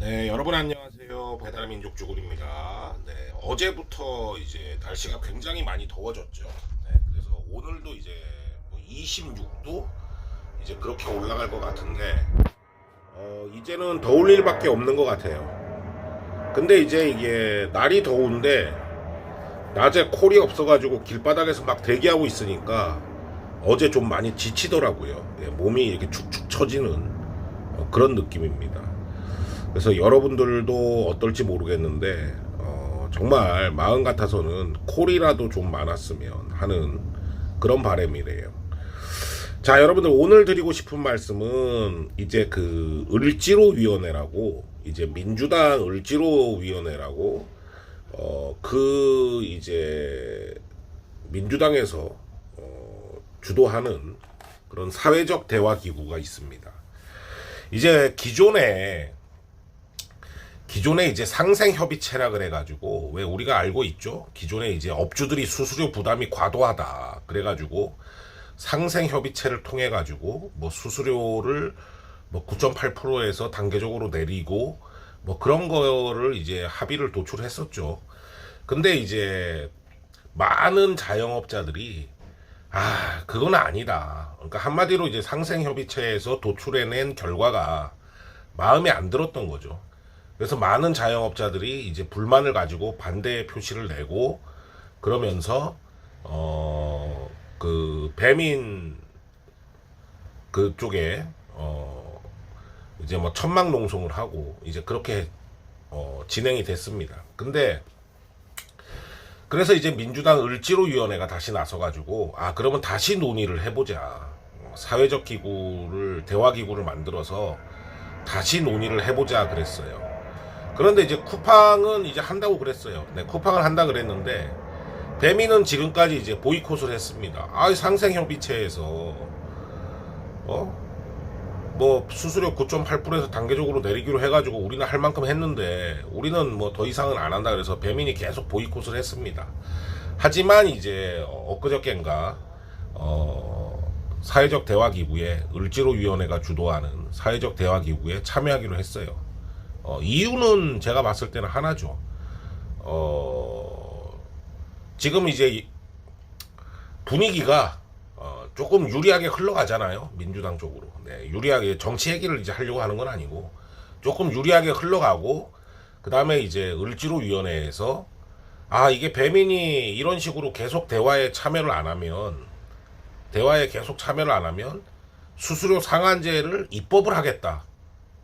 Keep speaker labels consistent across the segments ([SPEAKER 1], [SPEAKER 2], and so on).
[SPEAKER 1] 네, 여러분 안녕하세요. 배달민족 주굴입니다. 네, 어제부터 이제 날씨가 굉장히 많이 더워졌죠. 네, 그래서 오늘도 이제 뭐 26도 이제 그렇게 올라갈 것 같은데 어, 이제는 더울 일밖에 없는 것 같아요. 근데 이제 이게 날이 더운데 낮에 콜이 없어가지고 길바닥에서 막 대기하고 있으니까 어제 좀 많이 지치더라고요. 네, 몸이 이렇게 축축 처지는 어, 그런 느낌입니다. 그래서 여러분들도 어떨지 모르겠는데 어, 정말 마음 같아서는 콜이라도 좀 많았으면 하는 그런 바람이래요. 자, 여러분들 오늘 드리고 싶은 말씀은 이제 그 을지로 위원회라고 이제 민주당 을지로 위원회라고 어, 그 이제 민주당에서 어, 주도하는 그런 사회적 대화 기구가 있습니다. 이제 기존에 기존에 이제 상생 협의체라 그래가지고 왜 우리가 알고 있죠? 기존에 이제 업주들이 수수료 부담이 과도하다 그래가지고 상생 협의체를 통해 가지고 뭐 수수료를 뭐 9.8%에서 단계적으로 내리고 뭐 그런 거를 이제 합의를 도출했었죠. 근데 이제 많은 자영업자들이 아 그건 아니다. 그러니까 한마디로 이제 상생 협의체에서 도출해낸 결과가 마음에 안 들었던 거죠. 그래서 많은 자영업자들이 이제 불만을 가지고 반대 표시를 내고 그러면서 어 그 배민 그쪽에 어 이제 뭐 천막 농성을 하고 이제 그렇게 어 진행이 됐습니다. 근데 그래서 이제 민주당 을지로 위원회가 다시 나서 가지고 아 그러면 다시 논의를 해보자 어, 사회적 기구를 대화 기구를 만들어서 다시 논의를 해보자 그랬어요. 그런데 이제 쿠팡은 이제 한다고 그랬어요. 네, 쿠팡을 한다 그랬는데 배민은 지금까지 이제 보이콧을 했습니다. 아, 상생협의체에서 어? 뭐 수수료 9.8%에서 단계적으로 내리기로 해가지고 우리는 할 만큼 했는데 우리는 뭐 더 이상은 안 한다 그래서 배민이 계속 보이콧을 했습니다. 하지만 이제 엊그저께인가 어, 사회적 대화 기구에 을지로 위원회가 주도하는 사회적 대화 기구에 참여하기로 했어요. 어, 이유는 제가 봤을 때는 하나죠. 어, 지금 이제 이- 분위기가 어, 조금 유리하게 흘러가잖아요. 민주당 쪽으로. 네, 유리하게 정치 얘기를 이제 하려고 하는 건 아니고 조금 유리하게 흘러가고 그 다음에 이제 을지로 위원회에서 아 이게 배민이 이런 식으로 계속 대화에 참여를 안 하면 대화에 계속 참여를 안 하면 수수료 상한제를 입법을 하겠다.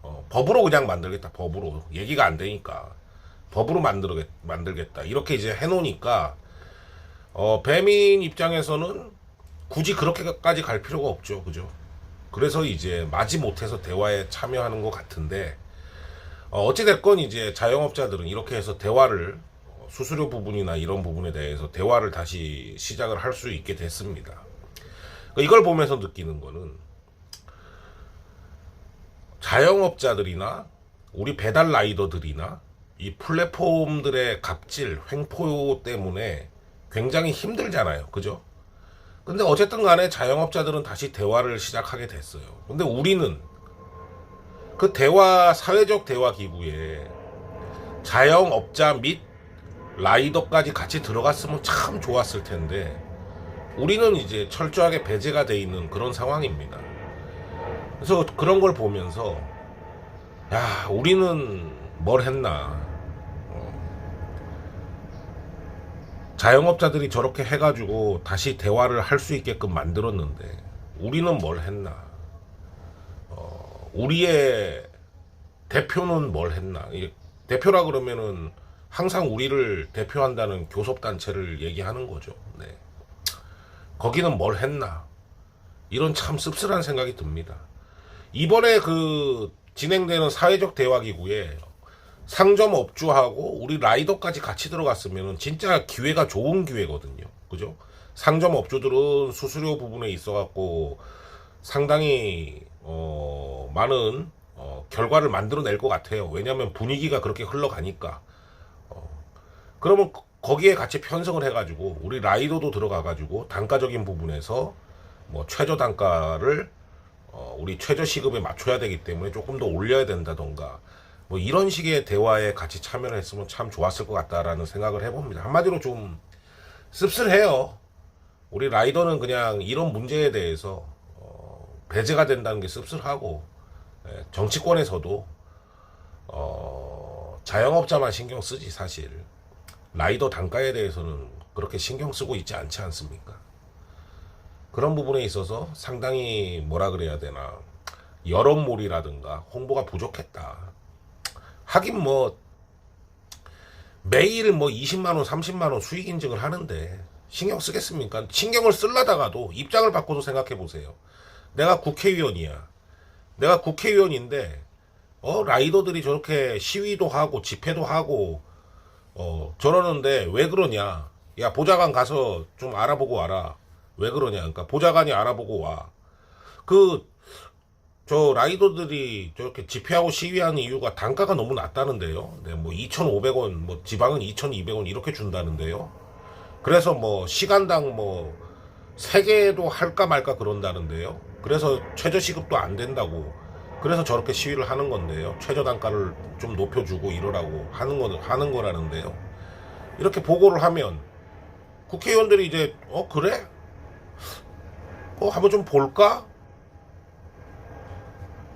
[SPEAKER 1] 어, 법으로 그냥 만들겠다. 법으로 얘기가 안 되니까 법으로 만들겠 만들겠다. 이렇게 이제 해놓으니까 어, 배민 입장에서는 굳이 그렇게까지 갈 필요가 없죠. 그죠? 그래서 이제 마지 못해서 대화에 참여하는 것 같은데 어, 어찌됐건 이제 자영업자들은 이렇게 해서 대화를 어, 수수료 부분이나 이런 부분에 대해서 대화를 다시 시작을 할 수 있게 됐습니다. 그러니까 이걸 보면서 느끼는 거는 자영업자들이나 우리 배달 라이더들이나 이 플랫폼들의 갑질, 횡포 때문에 굉장히 힘들잖아요. 그죠? 근데 어쨌든 간에 자영업자들은 다시 대화를 시작하게 됐어요. 근데 우리는 그 대화, 사회적 대화 기구에 자영업자 및 라이더까지 같이 들어갔으면 참 좋았을 텐데 우리는 이제 철저하게 배제가 돼 있는 그런 상황입니다. 그래서 그런 걸 보면서 야 우리는 뭘 했나? 어. 자영업자들이 저렇게 해가지고 다시 대화를 할 수 있게끔 만들었는데 우리는 뭘 했나? 어, 우리의 대표는 뭘 했나? 대표라 그러면은 항상 우리를 대표한다는 교섭단체를 얘기하는 거죠. 네. 거기는 뭘 했나 이런 참 씁쓸한 생각이 듭니다. 이번에 그 진행되는 사회적 대화 기구에 상점 업주하고 우리 라이더까지 같이 들어갔으면 진짜 기회가 좋은 기회거든요. 그죠? 상점 업주들은 수수료 부분에 있어 갖고 상당히 어 많은 어 결과를 만들어낼 것 같아요. 왜냐하면 분위기가 그렇게 흘러가니까. 어 그러면 거- 거기에 같이 편성을 해가지고 우리 라이더도 들어가가지고 단가적인 부분에서 뭐 최저 단가를 어, 우리 최저 시급에 맞춰야 되기 때문에 조금 더 올려야 된다던가 뭐뭐 이런 식의 대화에 같이 참여를 했으면 참 좋았을 것 같다라는 생각을 해봅니다. 한마디로 좀 씁쓸해요. 우리 라이더는 그냥 이런 문제에 대해서 어, 배제가 된다는 게 씁쓸하고 예, 정치권에서도 어, 자영업자만 신경 쓰지 사실 라이더 단가에 대해서는 그렇게 신경 쓰고 있지 않지 않습니까? 그런 부분에 있어서 상당히 뭐라 그래야 되나 여론몰이라든가 홍보가 부족했다. 하긴 뭐 매일 뭐 20만 원, 30만 원 수익 인증을 하는데 신경 쓰겠습니까? 신경을 쓸라다가도 입장을 바꿔서 생각해 보세요. 내가 국회의원이야. 내가 국회의원인데 어 라이더들이 저렇게 시위도 하고 집회도 하고 어 저러는데 왜 그러냐? 야 보좌관 가서 좀 알아보고 와라. 왜 그러냐? 그러니까 보좌관이 알아보고 와. 그 저 라이더들이 저렇게 집회하고 시위하는 이유가 단가가 너무 낮다는데요. 네, 뭐 2,500원, 뭐 지방은 2,200원 이렇게 준다는데요. 그래서 뭐 시간당 뭐세 개도 할까 말까 그런다는데요. 그래서 최저 시급도 안 된다고. 그래서 저렇게 시위를 하는 건데요. 최저 단가를 좀 높여주고 이러라고 하는 거 하는 거라는데요. 이렇게 보고를 하면 국회의원들이 이제 어 그래? 어 한번 좀 볼까?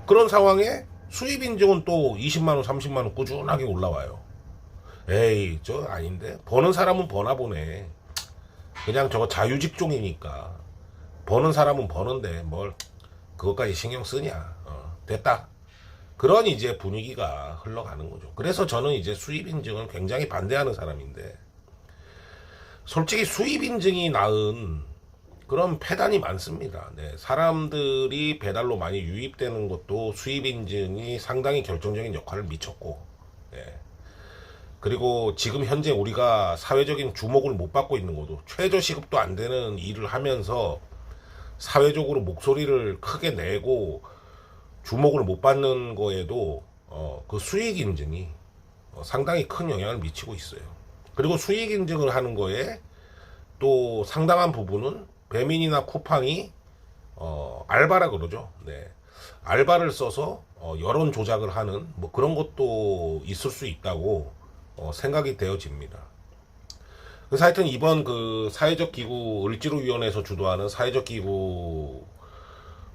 [SPEAKER 1] 그런 상황에 수입 인증은 또 20만 원, 30만 원 꾸준하게 올라와요. 에이, 저 아닌데. 버는 사람은 버나 보네. 그냥 저거 자유직종이니까. 버는 사람은 버는데 뭘 그것까지 신경 쓰냐. 어, 됐다. 그런 이제 분위기가 흘러가는 거죠. 그래서 저는 이제 수입 인증을 굉장히 반대하는 사람인데 솔직히 수입 인증이 나은 그런 폐단이 많습니다. 네, 사람들이 배달로 많이 유입되는 것도 수입 인증이 상당히 결정적인 역할을 미쳤고, 네. 그리고 지금 현재 우리가 사회적인 주목을 못 받고 있는 것도 최저 시급도 안 되는 일을 하면서 사회적으로 목소리를 크게 내고 주목을 못 받는 거에도 어, 그 수익 인증이 어, 상당히 큰 영향을 미치고 있어요. 그리고 수익 인증을 하는 거에 또 상당한 부분은 배민이나 쿠팡이 어, 알바라 그러죠. 네. 알바를 써서 어, 여론 조작을 하는 뭐 그런 것도 있을 수 있다고 어, 생각이 되어집니다. 그래서 하여튼 이번 그 사회적 기구 을지로위원회에서 주도하는 사회적 기구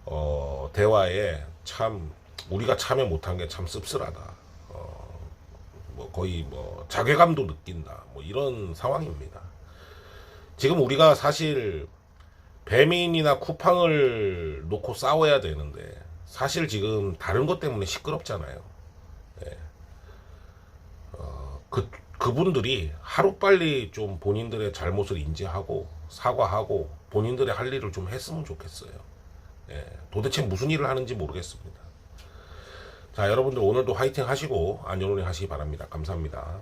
[SPEAKER 1] 어, 대화에 참 우리가 참여 못한 게 참 씁쓸하다. 어, 뭐 거의 뭐 자괴감도 느낀다. 뭐 이런 상황입니다. 지금 우리가 사실 배민이나 쿠팡을 놓고 싸워야 되는데 사실 지금 다른 것 때문에 시끄럽잖아요. 네. 어, 그 그분들이 하루 빨리 좀 본인들의 잘못을 인지하고 사과하고 본인들의 할 일을 좀 했으면 좋겠어요. 예, 도대체 무슨 일을 하는지 모르겠습니다. 자, 여러분들 오늘도 화이팅 하시고 안전운행 하시기 바랍니다. 감사합니다.